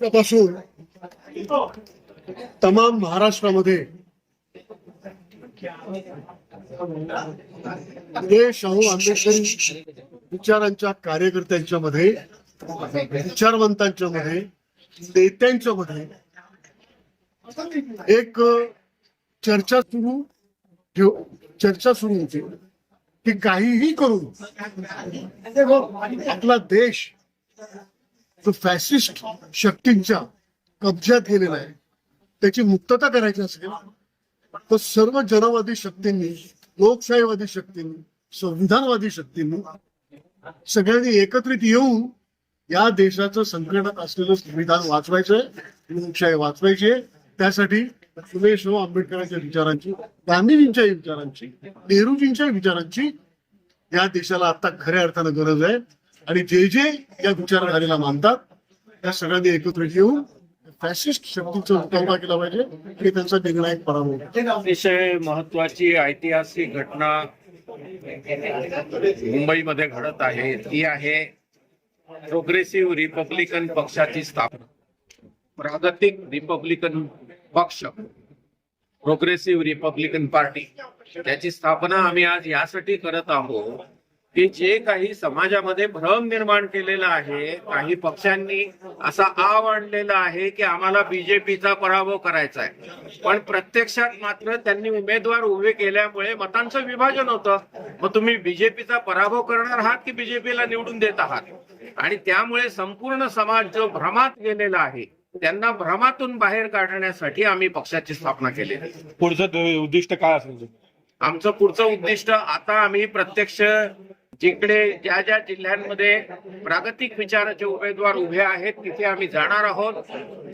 पासून तमाम महाराष्ट्रामध्ये शाहू आंबेडकरी विचारांच्या कार्यकर्त्यांच्या मध्ये विचारवंतांच्या मध्ये नेत्यांच्या मध्ये एक चर्चा सुरू ठेव चर्चा सुरू होती. की काहीही करून आपला देश तो फॅसिस्ट शक्तींच्या कब्जात गेलेला आहे त्याची मुक्तता करायची असेल तर सर्व जनवादी शक्तींनी लोकशाहीवादी शक्तींनी संविधानवादी शक्तींनी सगळ्यांनी एकत्रित येऊन या देशाचं संकटात असलेलं संविधान वाचवायचंय लोकशाही वाचवायची आहे. त्यासाठी सुरेश राव आंबेडकरांच्या विचारांची गांधीजींच्या विचारांची नेहरूजींच्या विचारांची या देशाला आता खऱ्या अर्थानं गरज आहे आणि जे जे या विचारधारेला मानतात त्या सगळ्यांनी एकत्र येऊन फॅसिस्ट शक्तीचा मुकाबला केला पाहिजे हे त्यांचा निर्णायक पराभव. अतिशय महत्वाची ऐतिहासिक घटना मुंबईमध्ये घडत आहे. ती आहे प्रोग्रेसिव्ह रिपब्लिकन पक्षाची स्थापना. प्रागतिक रिपब्लिकन पक्ष प्रोग्रेसिव्ह रिपब्लिकन पार्टी त्याची स्थापना आम्ही आज यासाठी करत आहोत की जे काही समाजामध्ये भ्रम निर्माण केलेला आहे काही पक्षांनी असा आव आणलेला आहे की आम्हाला बीजेपीचा पराभव करायचा आहे. पण प्रत्यक्षात मात्र त्यांनी उमेदवार उभे केल्यामुळे मतांचं विभाजन होतं. मग तुम्ही बीजेपीचा पराभव करणार आहात की बीजेपीला निवडून देत आहात? आणि त्यामुळे संपूर्ण समाज जो भ्रमात गेलेला आहे त्यांना भ्रमातून बाहेर काढण्यासाठी आम्ही पक्षाची स्थापना केली. पुढचं उद्दिष्ट काय असेल? आमचं पुढचं उद्दिष्ट आता आम्ही प्रत्यक्ष जिकडे ज्या ज्या जिल्ह्यांमध्ये प्रागतिक विचाराचे उमेदवार उभे आहेत तिथे आम्ही जाणार आहोत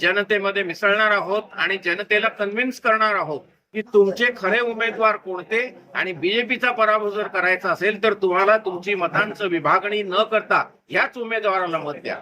जनतेमध्ये मिसळणार आहोत आणि जनतेला कन्व्हिन्स करणार आहोत की तुमचे खरे उमेदवार कोणते आणि बीजेपीचा पराभव जर करायचा असेल तर तुम्हाला तुमची मतांचं विभागणी न करता ह्याच उमेदवाराला मत द्या.